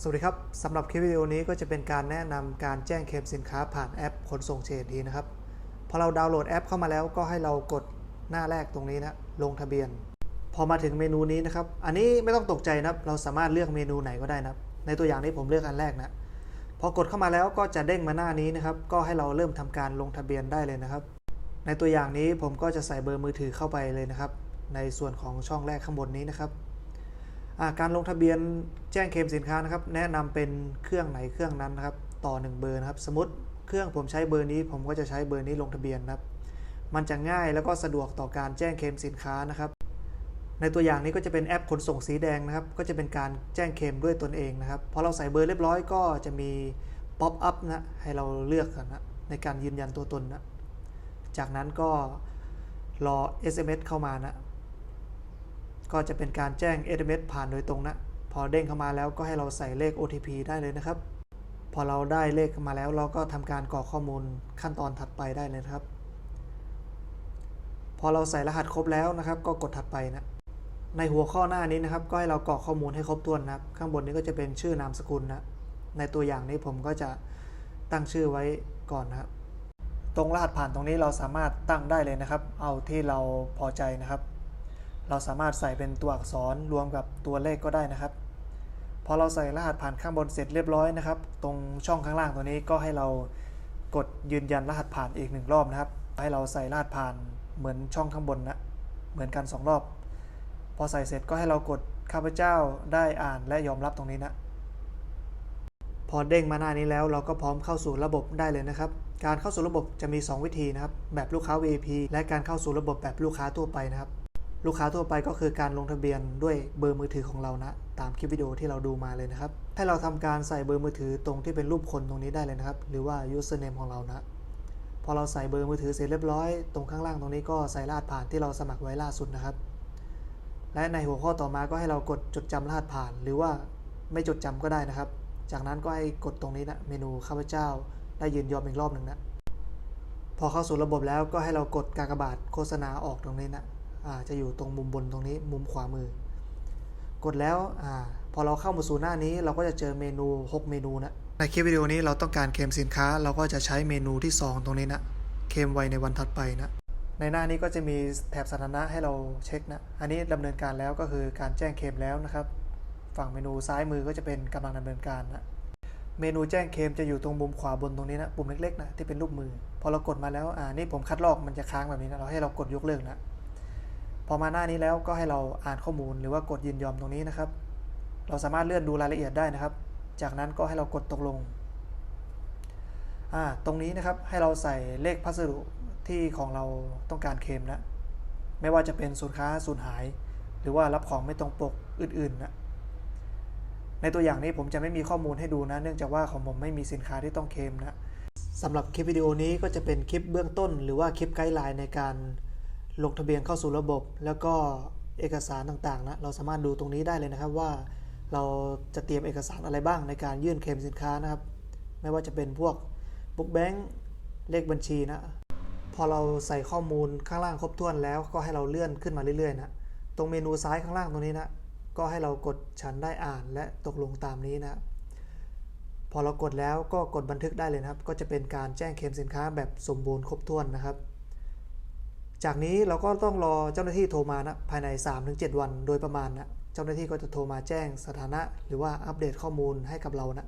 สวัสดีครับ สำหรับคลิปวิดีโอนี้ก็จะเป็นการแนะนำการแจ้งเคลมสินค้าผ่านแอปขนส่งเชนทีนะครับ พอเราดาวน์โหลดแอปเข้ามาแล้วก็ให้เรากดหน้าแรกตรงนี้นะ ลงทะเบียน พอมาถึงเมนูนี้นะครับ อันนี้ไม่ต้องตกใจนะครับ เราสามารถเลือกเมนูไหนก็ได้นะครับ ในตัวอย่างนี้ผมเลือกอันแรกนะ พอกดเข้ามาแล้วก็จะเด้งมาหน้านี้นะครับ ก็ให้เราเริ่มทำการลงทะเบียนได้เลยนะครับ ในตัวอย่างนี้ผมก็จะใส่เบอร์มือถือเข้าไปเลยนะครับ ในส่วนของช่องแรกข้างบนนี้นะครับ การลงทะเบียนแจ้งเคลมสินค้านะครับ แนะนำเป็นเครื่องไหนเครื่องนั้นนะครับ ต่อ 1 เบอร์นะครับ สมมติเครื่องผมใช้เบอร์นี้ ผมก็จะใช้เบอร์นี้ลงทะเบียนนะครับ มันจะง่ายแล้วก็สะดวกต่อการแจ้งเคลมสินค้านะครับ ในตัวอย่างนี้ก็จะเป็นแอปขนส่งสีแดงนะครับ ก็จะเป็นการแจ้งเคลมด้วยตนเองนะครับพอเราใส่เบอร์เรียบร้อยก็จะมีป๊อปอัพนะให้เราเลือกนนะในการยืนยันตัวตนนะจากนั้นก็รอ SMS เข้ามานะ ก็จะเป็นการแจ้ง SMS ผ่านโดยตรงนะ พอเด้งเข้ามาแล้วก็ให้เราใส่เลข OTP ได้เลยนะครับ พอเราได้เลขเข้ามาแล้วเราก็ทำการกรอกข้อมูลขั้นตอนถัดไปได้เลยนะครับ พอเราใส่รหัสครบแล้วนะครับ ก็กดถัดไปนะ ในหัวข้อหน้านี้นะครับ ก็ให้เรากรอกข้อมูลให้ครบถ้วนนะครับ ข้างบนนี้ก็จะเป็นชื่อนามสกุลนะ ในตัวอย่างนี้ผมก็จะตั้งชื่อไว้ก่อนนะครับ ตรงรหัสผ่านตรงนี้เราสามารถตั้งได้เลยนะครับ เอาที่เราพอใจนะครับ เราสามารถใส่เป็นตัวอักษรรวมกับตัวเลขก็ได้นะครับ พอเราใส่รหัสผ่านข้างบนเสร็จเรียบร้อยนะครับ ตรงช่องข้างล่างตัวนี้ก็ให้เรากดยืนยันรหัสผ่านอีกหนึ่งรอบนะครับ ให้เราใส่รหัสผ่านเหมือนช่องข้างบนนะ เหมือนกันสองรอบ พอใส่เสร็จก็ให้เรากดข้าพเจ้าได้อ่านและยอมรับตรงนี้นะ พอเด้งมาหน้านี้แล้วเราก็พร้อมเข้าสู่ระบบได้เลยนะครับ การเข้าสู่ระบบจะมี 2 วิธีนะครับ แบบลูกค้า VIP และการเข้าสู่ระบบแบบลูกค้าทั่วไปนะครับ ลูกค้าทั่วไปก็คือการลงทะเบียนด้วยเบอร์มือถือของเรานะ ตามคลิปวิดีโอที่เราดูมาเลยนะครับ ให้เราทำการใส่เบอร์มือถือตรงที่เป็นรูปคนตรงนี้ได้เลยนะครับ หรือว่า username ของเรานะ พอเราใส่เบอร์มือถือเสร็จเรียบร้อย ตรงข้างล่างตรงนี้ก็ใส่รหัสผ่านที่เราสมัครไว้ล่าสุดนะครับ และในหัวข้อต่อมาก็ให้เรากดจดจำรหัสผ่าน หรือว่าไม่จดจำก็ได้นะครับ จากนั้นก็ให้กดตรงนี้นะเมนูข้าพเจ้า ได้ยืนยอมอีกรอบหนึ่งนะ พอเข้าสู่ระบบแล้วก็ให้เรากดกากบาทโฆษณาออกตรงนี้นะ จะอยู่ตรงมุมบนตรงนี้มุมขวามือ กดแล้วอพอเราเข้ามาสู่หน้านี้เราก็จะเจอเมนู 6 เมนูนะในคลิปวิดีโอนี้เราต้องการเคลมสินค้า เราก็จะใช้เมนูที่ 2 ตรงนี้นะเคลมไวในวันถัดไปนะในหน้านี้ก็จะมีแถบสถานะให้เราเช็คนะอันนี้ดำเนินการแล้วก็คือการแจ้งเคลมแล้วนะครับ ฝั่งเมนูซ้ายมือก็จะเป็นกำลังดำเนินการนะเมนูแจ้งเคลมจะอยู่ตรงมุมขวาบนตรงนี้นะปุ่มเล็กๆนะที่เป็นรูปมือ พอเรากดมาแล้วอ่านี่ผมคัดลอกมันจะค้างแบบนี้นะเราให้เรากดยกเลิกนะ พอมาหน้านี้แล้วก็ให้เราอ่านข้อมูลหรือว่ากดยินยอมตรงนี้นะครับ เราสามารถเลื่อนดูรายละเอียดได้นะครับ จากนั้นก็ให้เรากดตกลง ตรงนี้นะครับให้เราใส่เลขพัสดุที่ของเราต้องการเคลมนะ ไม่ว่าจะเป็นสินค้าสูญหาย หรือว่ารับของไม่ตรงปกอื่นๆนะในตัวอย่างนี้ผมจะไม่มีข้อมูลให้ดูนะ เนื่องจากว่าของผมไม่มีสินค้าที่ต้องเคลมนะสำหรับคลิปวิดีโอนี้ก็จะเป็นคลิปเบื้องต้น หรือว่าคลิปไกด์ไลน์ในการ ลงทะเบียนเข้าสู่ระบบ แล้วก็เอกสารต่างๆนะเราสามารถดูตรงนี้ได้เลยนะครับว่า เราจะเตรียมเอกสารอะไรบ้างในการยื่นเคลมสินค้านะครับ ไม่ว่าจะเป็นพวกบุ๊กแบงค์เลขบัญชีนะพอเราใส่ข้อมูลข้างล่างครบถ้วนแล้วก็ให้เราเลื่อนขึ้นมาเรื่อยๆนะตรงเมนูซ้ายข้างล่างตรงนี้นะก็ให้เรากดฉันได้อ่านและตกลงตามนี้นะพอเรากดแล้วก็กดบันทึกได้เลยนะครับ ก็จะเป็นการแจ้งเคลมสินค้าแบบสมบูรณ์ครบถ้วนนะครับ จากนี้เราก็ต้องรอเจ้าหน้าที่โทรมานะภายใน 3-7 วันโดยประมาณนะเจ้าหน้าที่ก็จะโทรมาแจ้งสถานะ หรือว่าอัปเดตข้อมูลให้กับเรานะ